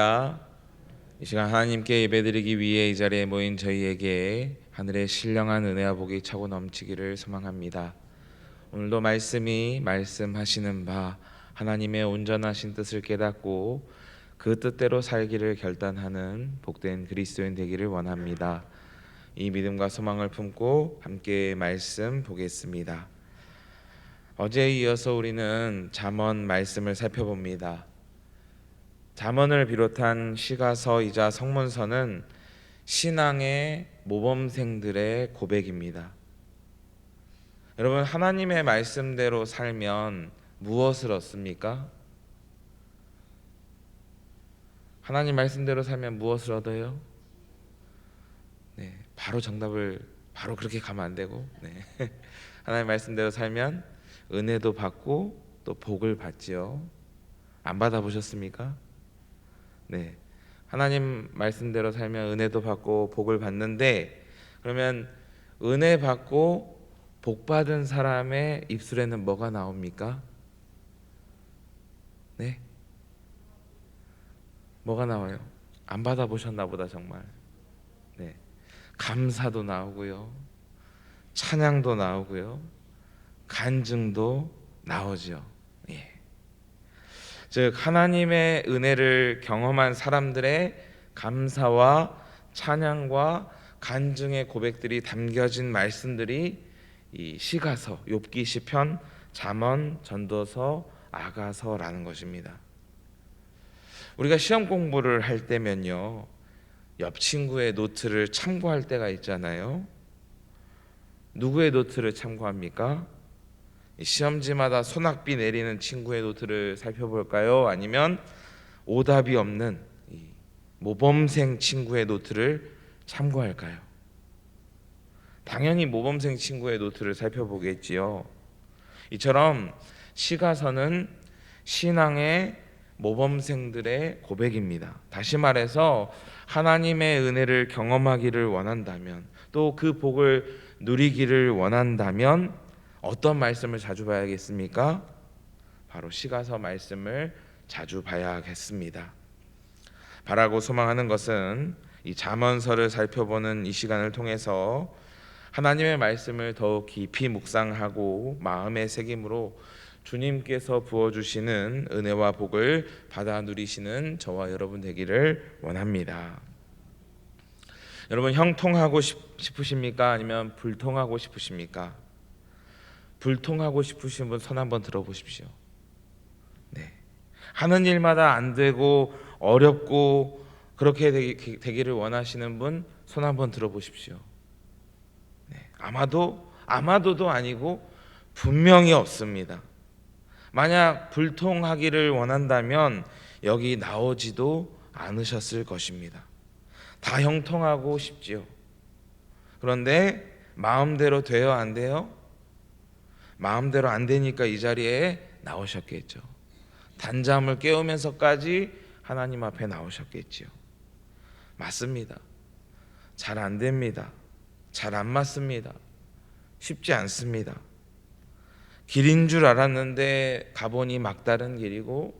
할렐루야. 이 시간 하나님께 예배드리기 위해 이 자리에 모인 저희에게 하늘의 신령한 은혜와 복이 차고 넘치기를 소망합니다. 오늘도 말씀이 말씀하시는 바 하나님의 온전하신 뜻을 깨닫고 그 뜻대로 살기를 결단하는 복된 그리스도인 되기를 원합니다. 이 믿음과 소망을 품고 함께 말씀 보겠습니다. 어제에 이어서 우리는 잠언 말씀을 살펴봅니다. 잠언을 비롯한 시가서이자 성문서는 신앙의 모범생들의 고백입니다. 여러분 하나님의 말씀대로 살면 무엇을 얻습니까? 하나님 말씀대로 살면 무엇을 얻어요? 네, 바로 정답을 바로 그렇게 가면 안 되고, 네. 하나님 말씀대로 살면 은혜도 받고 또 복을 받지요. 안 받아 보셨습니까? 네. 하나님 말씀대로 살면 은혜도 받고 복을 받는데 그러면 은혜 받고 복 받은 사람의 입술에는 뭐가 나옵니까? 네. 뭐가 나와요? 안 받아 보셨나 보다 정말. 네. 감사도 나오고요. 찬양도 나오고요. 간증도 나오죠. 예. 즉 하나님의 은혜를 경험한 사람들의 감사와 찬양과 간증의 고백들이 담겨진 말씀들이 이 시가서, 욥기 시편, 잠언, 전도서, 아가서라는 것입니다. 우리가 시험 공부를 할 때면요. 옆 친구의 노트를 참고할 때가 있잖아요. 누구의 노트를 참고합니까? 시험지마다 소낙비 내리는 친구의 노트를 살펴볼까요? 아니면 오답이 없는 모범생 친구의 노트를 참고할까요? 당연히 모범생 친구의 노트를 살펴보겠지요. 이처럼 시가서는 신앙의 모범생들의 고백입니다. 다시 말해서 하나님의 은혜를 경험하기를 원한다면 또 그 복을 누리기를 원한다면 어떤 말씀을 자주 봐야겠습니까? 바로 시가서 말씀을 자주 봐야겠습니다. 바라고 소망하는 것은 이 잠언서를 살펴보는 이 시간을 통해서 하나님의 말씀을 더욱 깊이 묵상하고 마음의 새김으로 주님께서 부어 주시는 은혜와 복을 받아 누리시는 저와 여러분 되기를 원합니다. 여러분 형통하고 싶으십니까? 아니면 불통하고 싶으십니까? 불통하고 싶으신 분 손 한번 들어보십시오. 네. 하는 일마다 안 되고 어렵고 그렇게 되기, 되기를 원하시는 분 손 한번 들어보십시오. 네. 아마도 아마도도 아니고 분명히 없습니다. 만약 불통하기를 원한다면 여기 나오지도 않으셨을 것입니다. 다 형통하고 싶지요. 그런데 마음대로 돼요, 안 돼요? 마음대로 안 되니까 이 자리에 나오셨겠죠. 단잠을 깨우면서까지 하나님 앞에 나오셨겠지요. 맞습니다. 잘 안 됩니다. 잘 안 맞습니다. 쉽지 않습니다. 길인 줄 알았는데 가보니 막다른 길이고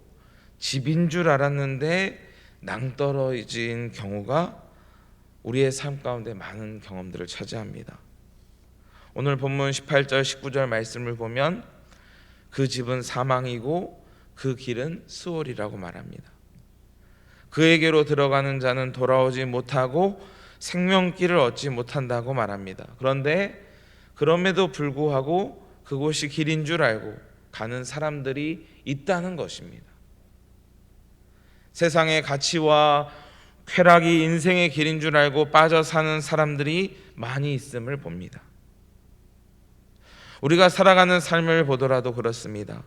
집인 줄 알았는데 낭떠러진 경우가 우리의 삶 가운데 많은 경험들을 차지합니다. 오늘 본문 18절 19절 말씀을 보면 그 집은 사망이고 그 길은 수월이라고 말합니다. 그에게로 들어가는 자는 돌아오지 못하고 생명길을 얻지 못한다고 말합니다. 그런데 그럼에도 불구하고 그곳이 길인 줄 알고 가는 사람들이 있다는 것입니다. 세상의 가치와 쾌락이 인생의 길인 줄 알고 빠져 사는 사람들이 많이 있음을 봅니다. 우리가 살아가는 삶을 보더라도 그렇습니다.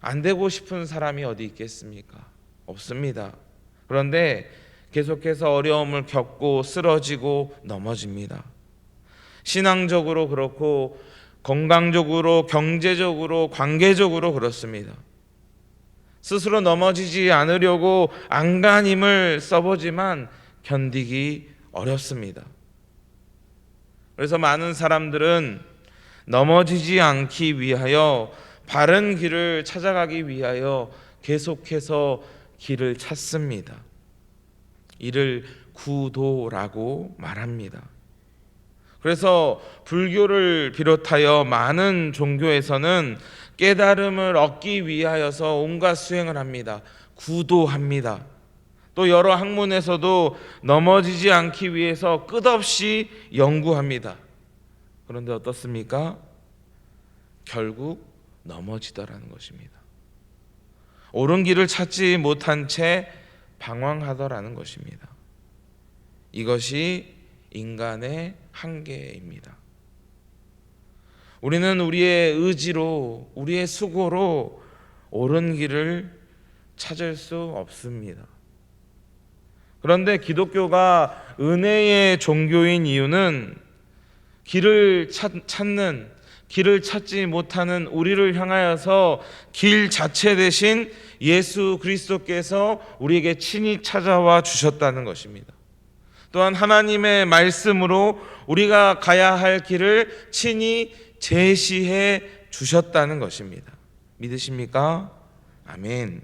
안 되고 싶은 사람이 어디 있겠습니까? 없습니다. 그런데 계속해서 어려움을 겪고 쓰러지고 넘어집니다. 신앙적으로 그렇고 건강적으로 경제적으로 관계적으로 그렇습니다. 스스로 넘어지지 않으려고 안간힘을 써보지만 견디기 어렵습니다. 그래서 많은 사람들은 넘어지지 않기 위하여 바른 길을 찾아가기 위하여 계속해서 길을 찾습니다. 이를 구도라고 말합니다. 그래서 불교를 비롯하여 많은 종교에서는 깨달음을 얻기 위하여서 온갖 수행을 합니다. 구도합니다. 또 여러 학문에서도 넘어지지 않기 위해서 끝없이 연구합니다. 그런데 어떻습니까? 결국 넘어지더라는 것입니다. 옳은 길을 찾지 못한 채 방황하더라는 것입니다. 이것이 인간의 한계입니다. 우리는 우리의 의지로, 우리의 수고로 옳은 길을 찾을 수 없습니다. 그런데 기독교가 은혜의 종교인 이유는 길을 찾, 찾는 길을 찾지 못하는 우리를 향하여서 길 자체 대신 예수 그리스도께서 우리에게 친히 찾아와 주셨다는 것입니다. 또한 하나님의 말씀으로 우리가 가야 할 길을 친히 제시해 주셨다는 것입니다. 믿으십니까? 아멘.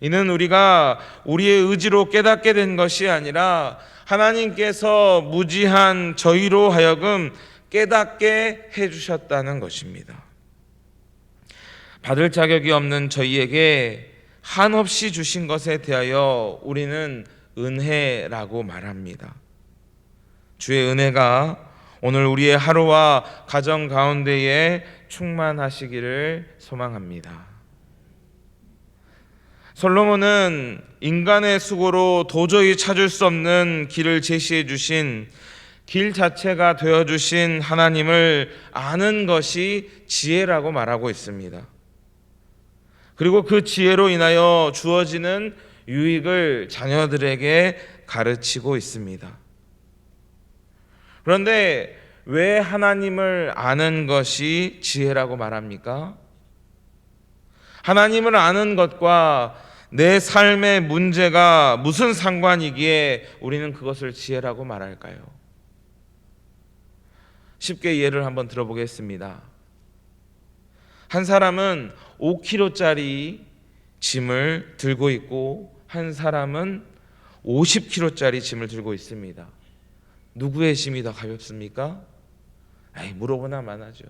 이는 우리가 우리의 의지로 깨닫게 된 것이 아니라 하나님께서 무지한 저희로 하여금 깨닫게 해 주셨다는 것입니다. 받을 자격이 없는 저희에게 한없이 주신 것에 대하여 우리는 은혜라고 말합니다. 주의 은혜가 오늘 우리의 하루와 가정 가운데에 충만하시기를 소망합니다. 솔로몬은 인간의 수고로 도저히 찾을 수 없는 길을 제시해 주신 길 자체가 되어 주신 하나님을 아는 것이 지혜라고 말하고 있습니다. 그리고 그 지혜로 인하여 주어지는 유익을 자녀들에게 가르치고 있습니다. 그런데 왜 하나님을 아는 것이 지혜라고 말합니까? 하나님을 아는 것과 내 삶의 문제가 무슨 상관이기에 우리는 그것을 지혜라고 말할까요? 쉽게 예를 한번 들어보겠습니다. 한 사람은 5kg짜리 짐을 들고 있고 한 사람은 50kg짜리 짐을 들고 있습니다. 누구의 짐이 더 가볍습니까? 에이, 물어보나 마나죠.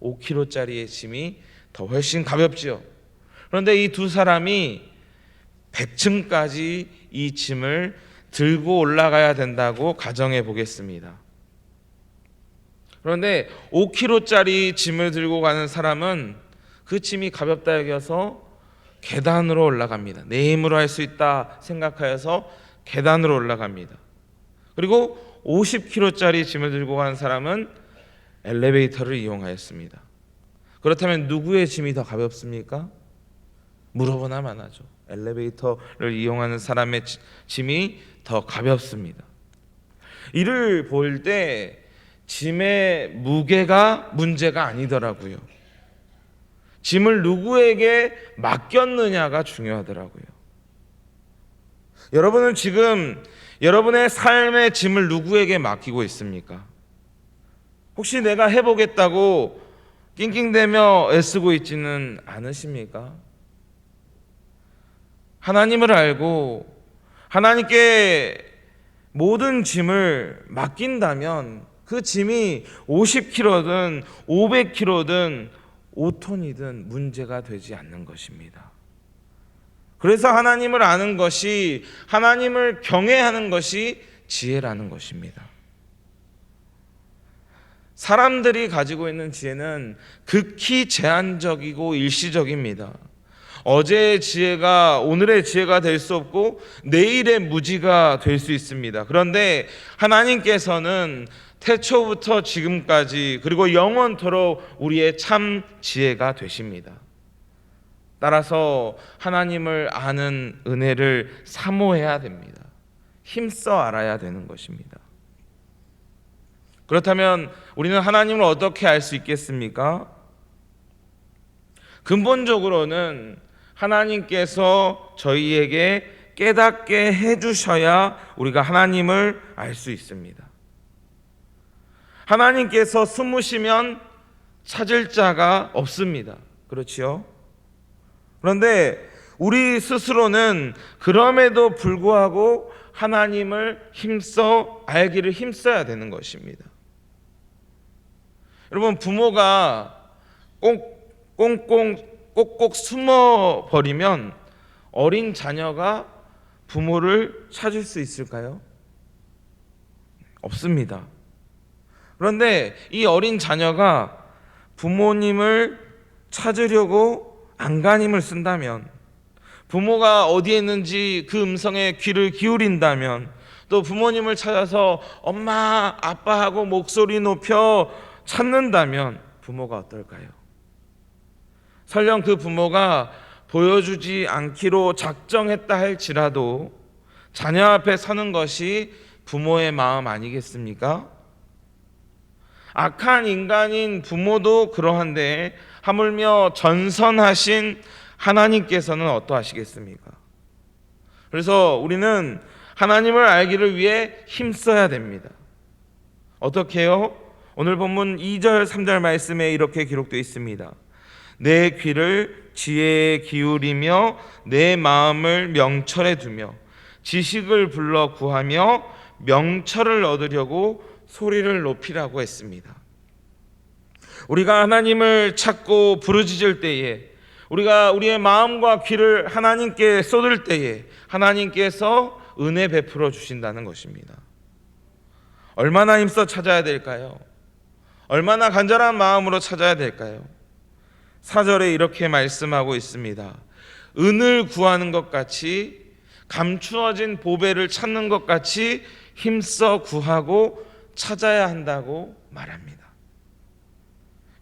5kg짜리의 짐이 더 훨씬 가볍지요. 그런데 이 두 사람이 100층까지 이 짐을 들고 올라가야 된다고 가정해 보겠습니다. 그런데 5kg짜리 짐을 들고 가는 사람은 그 짐이 가볍다 여겨서 계단으로 올라갑니다. 내 힘으로 할 수 있다 생각하여서 계단으로 올라갑니다. 그리고 50kg짜리 짐을 들고 가는 사람은 엘리베이터를 이용하였습니다. 그렇다면 누구의 짐이 더 가볍습니까? 물어보나 마나죠. 엘리베이터를 이용하는 사람의 짐이 더 가볍습니다. 이를 볼 때 짐의 무게가 문제가 아니더라고요. 짐을 누구에게 맡겼느냐가 중요하더라고요. 여러분은 지금 여러분의 삶의 짐을 누구에게 맡기고 있습니까? 혹시 내가 해보겠다고 낑낑대며 애쓰고 있지는 않으십니까? 하나님을 알고 하나님께 모든 짐을 맡긴다면 그 짐이 50kg든 500kg든 5톤이든 문제가 되지 않는 것입니다. 그래서 하나님을 아는 것이 하나님을 경외하는 것이 지혜라는 것입니다. 사람들이 가지고 있는 지혜는 극히 제한적이고 일시적입니다. 어제의 지혜가 오늘의 지혜가 될 수 없고 내일의 무지가 될 수 있습니다. 그런데 하나님께서는 태초부터 지금까지 그리고 영원토록 우리의 참 지혜가 되십니다. 따라서 하나님을 아는 은혜를 사모해야 됩니다. 힘써 알아야 되는 것입니다. 그렇다면 우리는 하나님을 어떻게 알 수 있겠습니까? 근본적으로는 하나님께서 저희에게 깨닫게 해주셔야 우리가 하나님을 알 수 있습니다. 하나님께서 숨으시면 찾을 자가 없습니다. 그렇지요? 그런데 우리 스스로는 그럼에도 불구하고 하나님을 힘써 알기를 힘써야 되는 것입니다. 여러분 부모가 꼭 꽁꽁 꼭꼭 숨어 버리면 어린 자녀가 부모를 찾을 수 있을까요? 없습니다. 그런데 이 어린 자녀가 부모님을 찾으려고 안간힘을 쓴다면 부모가 어디에 있는지 그 음성에 귀를 기울인다면 또 부모님을 찾아서 엄마 아빠하고 목소리 높여 찾는다면 부모가 어떨까요? 설령 그 부모가 보여주지 않기로 작정했다 할지라도 자녀 앞에 서는 것이 부모의 마음 아니겠습니까? 악한 인간인 부모도 그러한데 하물며 전선하신 하나님께서는 어떠하시겠습니까? 그래서 우리는 하나님을 알기를 위해 힘써야 됩니다. 어떻게요? 오늘 본문 2절 3절 말씀에 이렇게 기록되어 있습니다. 내 귀를 지혜에 기울이며 내 마음을 명철에 두며 지식을 불러 구하며 명철을 얻으려고 소리를 높이라고 했습니다. 우리가 하나님을 찾고 부르짖을 때에 우리가 우리의 마음과 귀를 하나님께 쏟을 때에 하나님께서 은혜 베풀어 주신다는 것입니다. 얼마나 힘써 찾아야 될까요? 얼마나 간절한 마음으로 찾아야 될까요? 사절에 이렇게 말씀하고 있습니다. 은을 구하는 것 같이 감추어진 보배를 찾는 것 같이 힘써 구하고 찾아야 한다고 말합니다.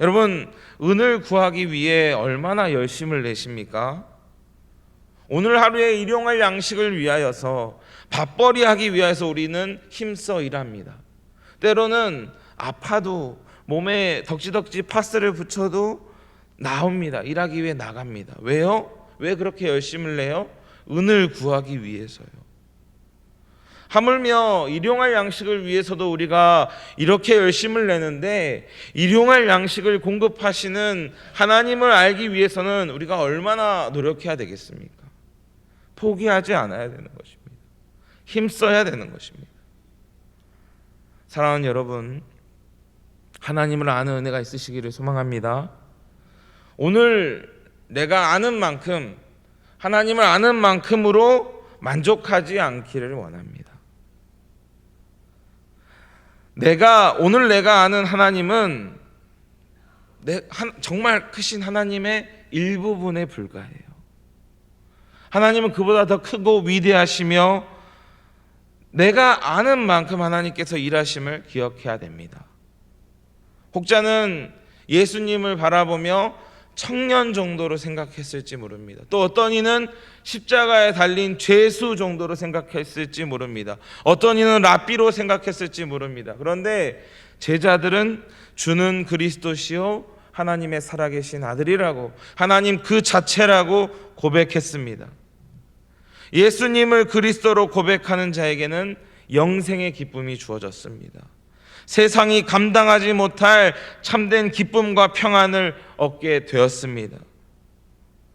여러분, 은을 구하기 위해 얼마나 열심을 내십니까? 오늘 하루에 일용할 양식을 위하여서 밥벌이 하기 위해서 우리는 힘써 일합니다. 때로는 아파도 몸에 덕지덕지 파스를 붙여도 나옵니다. 일하기 위해 나갑니다. 왜요? 왜 그렇게 열심을 내요? 은을 구하기 위해서요. 하물며 일용할 양식을 위해서도 우리가 이렇게 열심을 내는데 일용할 양식을 공급하시는 하나님을 알기 위해서는 우리가 얼마나 노력해야 되겠습니까? 포기하지 않아야 되는 것입니다. 힘써야 되는 것입니다. 사랑하는 여러분, 하나님을 아는 은혜가 있으시기를 소망합니다. 오늘 내가 아는 만큼 하나님을 아는 만큼으로 만족하지 않기를 원합니다. 내가 오늘 내가 아는 하나님은 내, 한, 정말 크신 하나님의 일부분에 불과해요. 하나님은 그보다 더 크고 위대하시며 내가 아는 만큼 하나님께서 일하심을 기억해야 됩니다. 혹자는 예수님을 바라보며 청년 정도로 생각했을지 모릅니다. 또 어떤 이는 십자가에 달린 죄수 정도로 생각했을지 모릅니다. 어떤 이는 랍비로 생각했을지 모릅니다. 그런데 제자들은 주는 그리스도시요 하나님의 살아계신 아들이라고 하나님 그 자체라고 고백했습니다. 예수님을 그리스도로 고백하는 자에게는 영생의 기쁨이 주어졌습니다. 세상이 감당하지 못할 참된 기쁨과 평안을 얻게 되었습니다.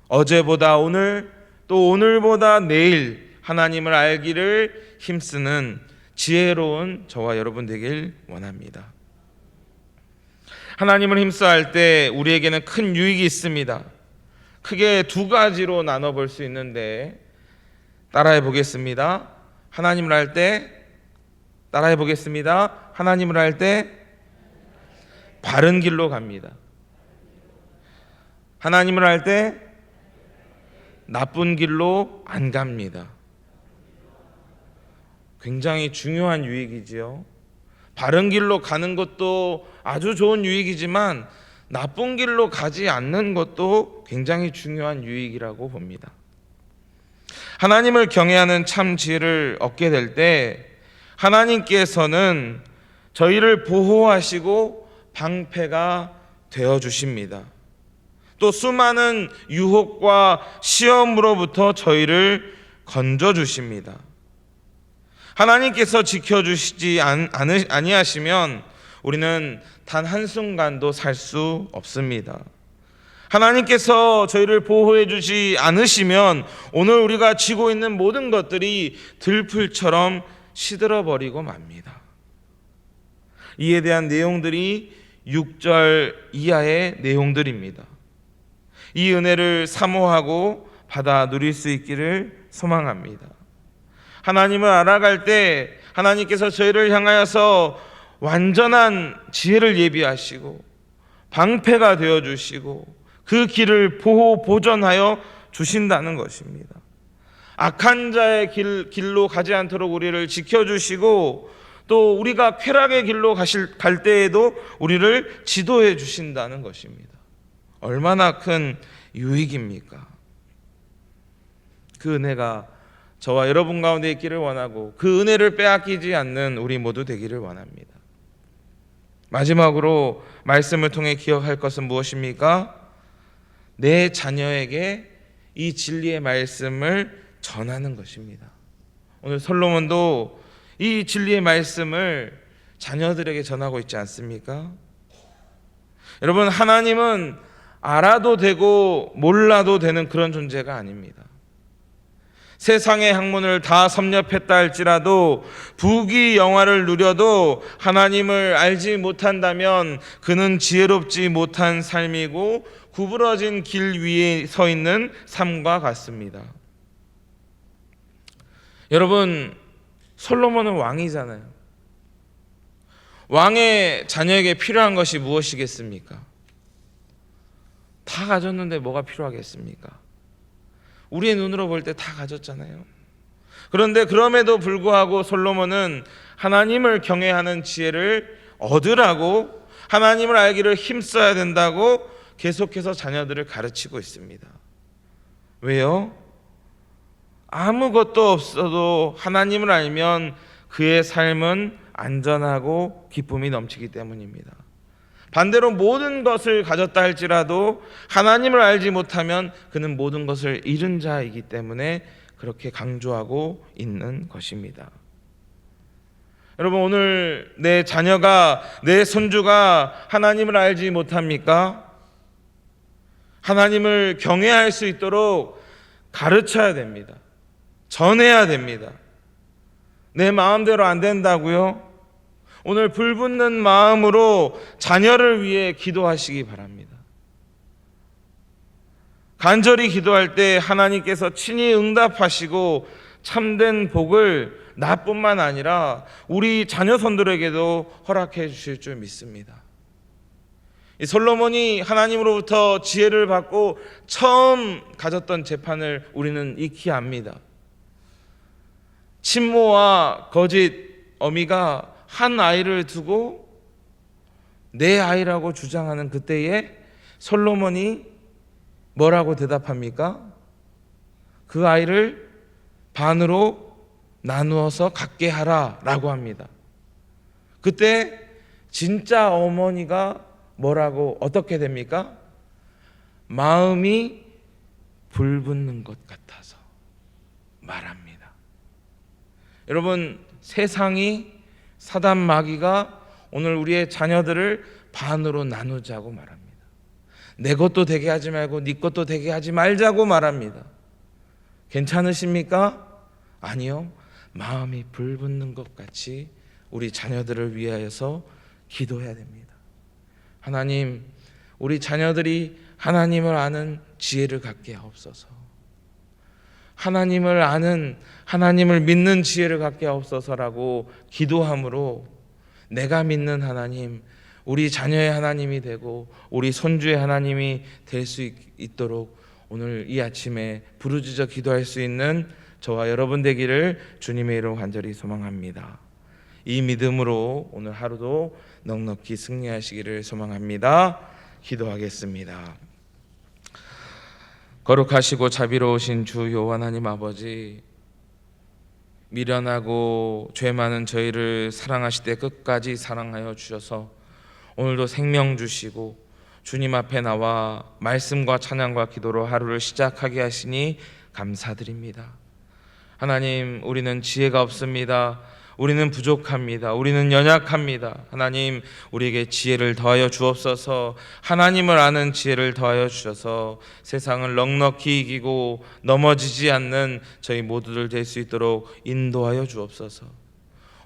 어제보다 오늘 또 오늘보다 내일 하나님을 알기를 힘쓰는 지혜로운 저와 여러분 되길 원합니다. 하나님을 힘써 할 때 우리에게는 큰 유익이 있습니다. 크게 두 가지로 나눠 볼 수 있는데 따라해 보겠습니다. 하나님을 할 때 따라해 보겠습니다. 하나님을 할 때 바른 길로 갑니다. 하나님을 할 때 나쁜 길로 안 갑니다. 굉장히 중요한 유익이지요. 바른 길로 가는 것도 아주 좋은 유익이지만 나쁜 길로 가지 않는 것도 굉장히 중요한 유익이라고 봅니다. 하나님을 경외하는 참 지혜를 얻게 될 때 하나님께서는 저희를 보호하시고 방패가 되어 주십니다. 또 수많은 유혹과 시험으로부터 저희를 건져 주십니다. 하나님께서 지켜 주시지 아니하시면 우리는 단 한순간도 살 수 없습니다. 하나님께서 저희를 보호해 주지 않으시면 오늘 우리가 쥐고 있는 모든 것들이 들풀처럼 시들어 버리고 맙니다. 이에 대한 내용들이 6절 이하의 내용들입니다. 이 은혜를 사모하고 받아 누릴 수 있기를 소망합니다. 하나님을 알아갈 때 하나님께서 저희를 향하여서 완전한 지혜를 예비하시고 방패가 되어 주시고 그 길을 보호 보전하여 주신다는 것입니다. 악한 자의 길, 길로 가지 않도록 우리를 지켜주시고 또 우리가 쾌락의 길로 가실, 갈 때에도 우리를 지도해 주신다는 것입니다. 얼마나 큰 유익입니까? 그 은혜가 저와 여러분 가운데 있기를 원하고 그 은혜를 빼앗기지 않는 우리 모두 되기를 원합니다. 마지막으로 말씀을 통해 기억할 것은 무엇입니까? 내 자녀에게 이 진리의 말씀을 전하는 것입니다. 오늘 솔로몬도 이 진리의 말씀을 자녀들에게 전하고 있지 않습니까? 여러분, 하나님은 알아도 되고 몰라도 되는 그런 존재가 아닙니다. 세상의 학문을 다 섭렵했다 할지라도 부귀 영화를 누려도 하나님을 알지 못한다면 그는 지혜롭지 못한 삶이고 구부러진 길 위에 서 있는 삶과 같습니다. 여러분 솔로몬은 왕이잖아요. 왕의 자녀에게 필요한 것이 무엇이겠습니까? 다 가졌는데 뭐가 필요하겠습니까? 우리의 눈으로 볼 때 다 가졌잖아요. 그런데 그럼에도 불구하고 솔로몬은 하나님을 경외하는 지혜를 얻으라고 하나님을 알기를 힘써야 된다고 계속해서 자녀들을 가르치고 있습니다. 왜요? 아무것도 없어도 하나님을 알면 그의 삶은 안전하고 기쁨이 넘치기 때문입니다. 반대로 모든 것을 가졌다 할지라도 하나님을 알지 못하면 그는 모든 것을 잃은 자이기 때문에 그렇게 강조하고 있는 것입니다. 여러분 오늘 내 자녀가 내 손주가 하나님을 알지 못합니까? 하나님을 경외할 수 있도록 가르쳐야 됩니다. 전해야 됩니다. 내 마음대로 안 된다고요? 오늘 불붙는 마음으로 자녀를 위해 기도하시기 바랍니다. 간절히 기도할 때 하나님께서 친히 응답하시고 참된 복을 나뿐만 아니라 우리 자녀손들에게도 허락해 주실 줄 믿습니다. 이 솔로몬이 하나님으로부터 지혜를 받고 처음 가졌던 재판을 우리는 익히 압니다. 친모와 거짓 어미가 한 아이를 두고 내 아이라고 주장하는 그때에 솔로몬이 뭐라고 대답합니까? 그 아이를 반으로 나누어서 갖게 하라 라고 합니다. 그때 진짜 어머니가 뭐라고 어떻게 됩니까? 마음이 불붙는 것 같아서 말합니다. 여러분 세상이 사단 마귀가 오늘 우리의 자녀들을 반으로 나누자고 말합니다. 내 것도 되게 하지 말고 네 것도 되게 하지 말자고 말합니다. 괜찮으십니까? 아니요. 마음이 불붙는 것 같이 우리 자녀들을 위하여서 기도해야 됩니다. 하나님, 우리 자녀들이 하나님을 아는 지혜를 갖게 하옵소서. 하나님을 아는 하나님을 믿는 지혜를 갖게 하옵소서라고 기도함으로 내가 믿는 하나님, 우리 자녀의 하나님이 되고 우리 손주의 하나님이 될 수 있도록 오늘 이 아침에 부르짖어 기도할 수 있는 저와 여러분 되기를 주님의 이름 간절히 소망합니다. 이 믿음으로 오늘 하루도 넉넉히 승리하시기를 소망합니다. 기도하겠습니다. 거룩하시고 자비로우신 주 여호와 하나님 아버지 미련하고 죄 많은 저희를 사랑하시되 끝까지 사랑하여 주셔서 오늘도 생명 주시고 주님 앞에 나와 말씀과 찬양과 기도로 하루를 시작하게 하시니 감사드립니다. 하나님, 우리는 지혜가 없습니다. 우리는 부족합니다. 우리는 연약합니다. 하나님, 우리에게 지혜를 더하여 주옵소서. 하나님을 아는 지혜를 더하여 주셔서 세상을 넉넉히 이기고 넘어지지 않는 저희 모두들 될 수 있도록 인도하여 주옵소서.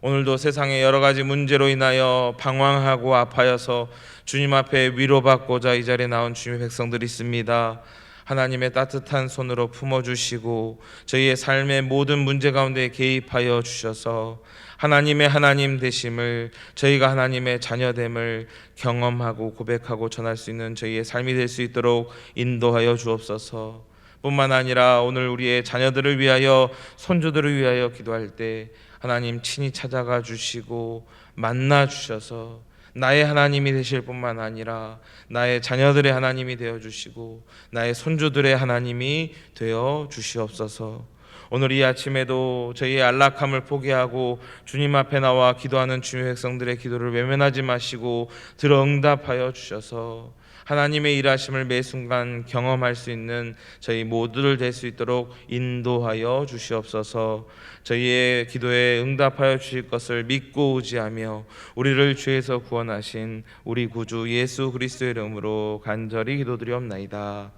오늘도 세상의 여러 가지 문제로 인하여 방황하고 아파여서 주님 앞에 위로받고자 이 자리에 나온 주님의 백성들이 있습니다. 하나님의 따뜻한 손으로 품어주시고 저희의 삶의 모든 문제 가운데 개입하여 주셔서 하나님의 하나님 되심을 저희가 하나님의 자녀됨을 경험하고 고백하고 전할 수 있는 저희의 삶이 될 수 있도록 인도하여 주옵소서. 뿐만 아니라 오늘 우리의 자녀들을 위하여 손주들을 위하여 기도할 때 하나님 친히 찾아가 주시고 만나 주셔서 나의 하나님이 되실 뿐만 아니라 나의 자녀들의 하나님이 되어 주시고 나의 손주들의 하나님이 되어 주시옵소서. 오늘 이 아침에도 저희의 안락함을 포기하고 주님 앞에 나와 기도하는 주님의 백성들의 기도를 외면하지 마시고 들어 응답하여 주셔서 하나님의 일하심을 매 순간 경험할 수 있는 저희 모두를 될 수 있도록 인도하여 주시옵소서. 저희의 기도에 응답하여 주실 것을 믿고 의지하며 우리를 죄에서 구원하신 우리 구주 예수 그리스도의 이름으로 간절히 기도드리옵나이다.